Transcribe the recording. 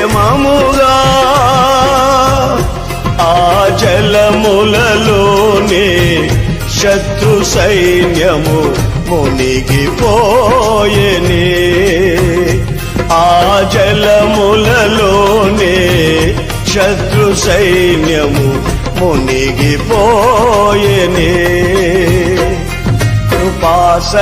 క్షేమముగా ఆ జలములలోనే శత్రు సైన్యము మునిగిపోయనే. ఆ జలములలోనే శత్రు సైన్యము మునిగిపోయనే. కృపాస